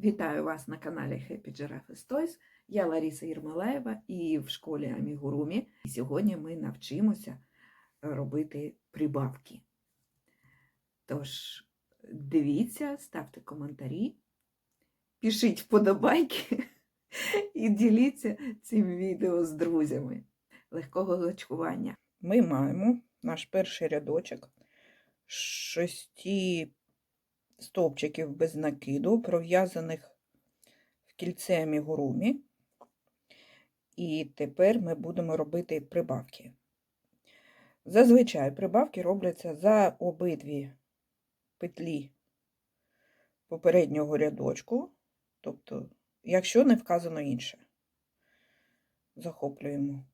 Вітаю вас на каналі Happy Giraffe Toys. Я Лариса Єрмолаєва і в школі Амігурумі. І сьогодні ми навчимося робити прибавки. Тож, дивіться, ставте коментарі, пишіть вподобайки і діліться цим відео з друзями. Легкого гачкування. Ми маємо наш перший рядочок шести стовпчиків без накиду, пров'язаних в кільце амігурумі. І тепер ми будемо робити прибавки. Зазвичай прибавки робляться за обидві петлі попереднього рядочку, тобто, якщо не вказано інше, захоплюємо,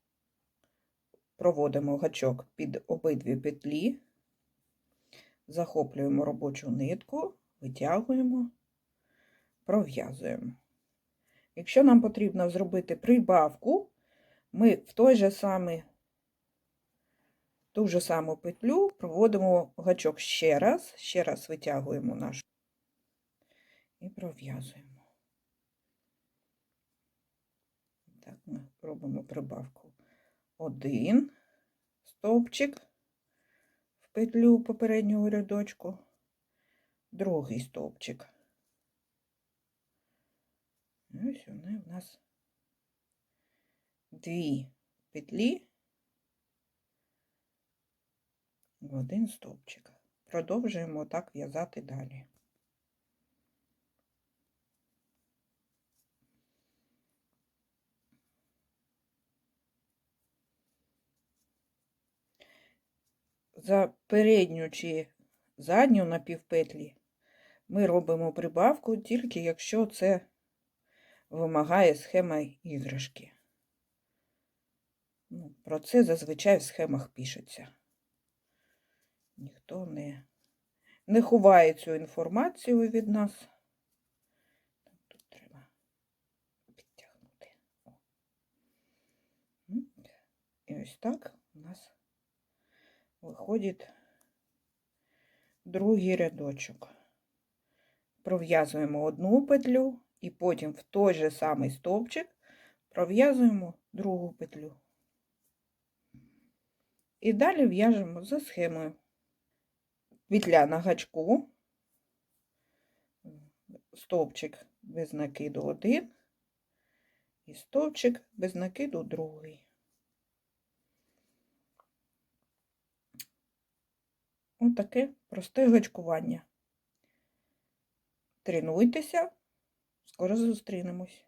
проводимо гачок під обидві петлі, захоплюємо робочу нитку, витягуємо, пров'язуємо. Якщо нам потрібно зробити прибавку, ми в той же самий, ту ж саму петлю проводимо гачок ще раз, ще раз витягуємо нашу і пров'язуємо. Так, ми робимо прибавку. Один стовпчик в петлю попереднього рядочку, другий стовпчик. Ось вони в нас дві петлі в один стовпчик. Продовжуємо так в'язати далі. За передню чи задню напівпетлі ми робимо прибавку тільки якщо це вимагає схема іграшки. Ну, Про це зазвичай в схемах пишеться. Ніхто не, не ховає цю інформацію від нас. Тут треба підтягнути. І ось так у нас виходить другий рядочок. Пров'язуємо одну петлю і потім в той же самий стовпчик пров'язуємо другу петлю. І далі в'яжемо за схемою. Петля на гачку, стовпчик без накиду один і стовпчик без накиду другий. Отаке просте гачкування. Тренуйтеся, скоро зустрінемось.